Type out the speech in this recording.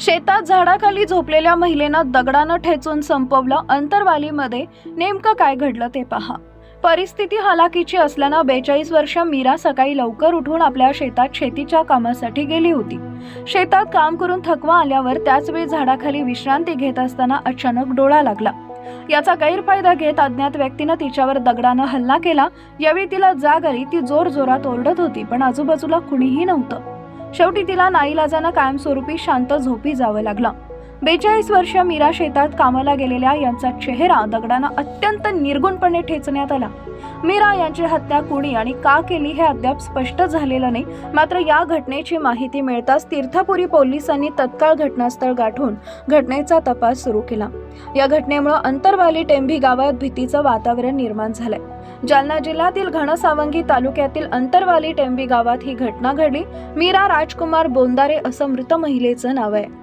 शेतात झाडाखाली झोपलेल्या महिलेनं दगडानं ठेचून संपवलं अंतरवालीमध्ये नेमकं काय घडलं ते पहा. परिस्थिती हालाकीची असल्यानं बेचाळीस वर्ष मीरा सकाळी लवकर उठून आपल्या शेतात शेतीच्या कामासाठी गेली होती. शेतात काम करून थकवा आल्यावर त्याच वेळी झाडाखाली विश्रांती घेत असताना अचानक डोळा लागला. याचा गैरफायदा घेत अज्ञात व्यक्तीनं तिच्यावर दगडानं हल्ला केला. यावेळी तिला जाग आली ती जोर जोरात ओरडत होती पण आजूबाजूला कुणीही नव्हतं. शेवटी तिला नाईलाजानं कायमस्वरूपी शांत झोपी जावं लागलं. बेचाळीस वर्ष मीरा शेतात कामाला गेलेल्या यांचा चेहरा दगडानं अत्यंत निर्गुणपणे ठेचण्यात आला. मीरा यांची हत्या कुणी आणि का केली हे अद्याप स्पष्ट झालेलं नाही. मात्र या घटनेची माहिती मिळताच तीर्थपुरी पोलिसांनी तत्काळ घटनास्थळ गाठून घटनेचा तपास सुरू केला. या घटनेमुळे अंतरवाली टेंभी गावात भीतीचं वातावरण निर्माण झालंय. जालना जिल्ह्यातील घनसावंगी तालुक्यातील अंतरवाली टेंबी गावात ही घटना घडली. मीरा राजकुमार बोंदारे असं मृत महिलेचं नाव आहे.